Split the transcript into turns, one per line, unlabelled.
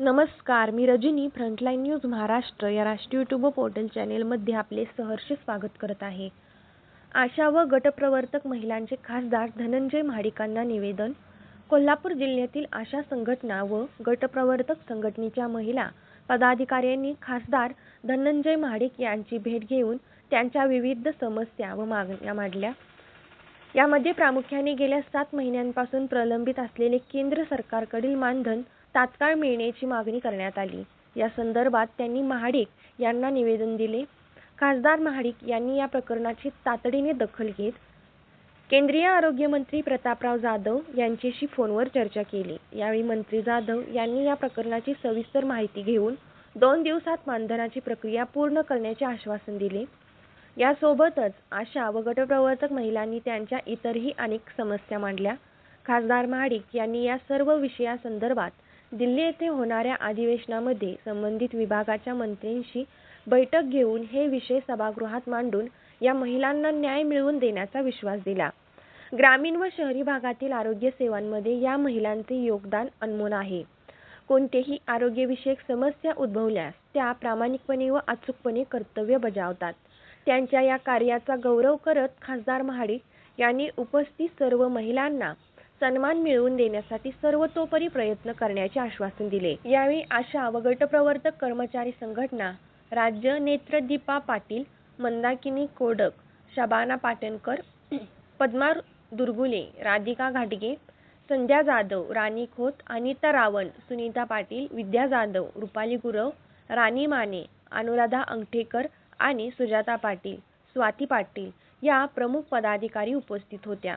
नमस्कार मी Rajani frontline news Maharashtra या राष्ट्रीय यूट्यूब पोर्टल चॅनेलमध्ये आपले सहर्ष स्वागत करत आहे. आशा व गटप्रवर्तक महिलांचे खासदार धनंजय महाडिकांना निवेदन. कोल्हापूर जिल्ह्यातील आशा संघटना व गटप्रवर्तक संघटनेच्या महिला पदाधिकाऱ्यांनी खासदार धनंजय महाडिक यांची भेट घेऊन त्यांच्या विविध समस्या व मागण्या मांडल्या. यामध्ये प्रामुख्याने गेल्या सात महिन्यांपासून प्रलंबित असलेले केंद्र सरकारकडील मानधन तात्काळ मिळण्याची मागणी करण्यात आली. या संदर्भात त्यांनी महाडिक यांना निवेदन दिले. खासदार महाडिक यांनी या प्रकरणाची तातडीने दखल घेत केंद्रीय आरोग्यमंत्री प्रतापराव जाधव यांच्याशी फोनवर चर्चा केली. यावेळी मंत्री जाधव यांनी या प्रकरणाची सविस्तर माहिती घेऊन दोन दिवसात मानधनाची प्रक्रिया पूर्ण करण्याचे आश्वासन दिले. यासोबतच आशा व गटप्रवर्तक महिलांनी त्यांच्या इतरही अनेक समस्या मांडल्या. खासदार महाडिक यांनी या सर्व विषयासंदर्भात दिल्ली येथे होणाऱ्या अधिवेशनामध्ये संबंधित विभागाच्या मंत्र्यांशी बैठक घेऊन हे विषय सभागृहात मांडून या महिलांना न्याय मिळवून देण्याचा विश्वास दिला. ग्रामीण व शहरी भागातील आरोग्य सेवांमध्ये या महिलांचे योगदान अनमोल आहे. कोणतेही आरोग्यविषयक समस्या उद्भवल्यास त्या प्रामाणिकपणे व अचूकपणे कर्तव्य बजावतात. त्यांच्या या कार्याचा गौरव करत खासदार महाडिक यांनी उपस्थित सर्व महिलांना सन्मान मिळवून देण्यासाठी सर्वतोपरी प्रयत्न करण्याचे आश्वासन दिले. यावेळी आशा व गटप्रवर्तक कर्मचारी संघटना राज्य नेत्रदीपा पाटील मंदाकिनी कोडक शबाना पाटणकर पद्मा दुर्गुले राधिका घाटगे संध्या जाधव राणी खोत अनिता रावण सुनीता पाटील विद्या जाधव रुपाली गुरव राणी माने अनुराधा अंगठेकर आणि सुजाता पाटील स्वाती पाटील या प्रमुख पदाधिकारी उपस्थित होत्या.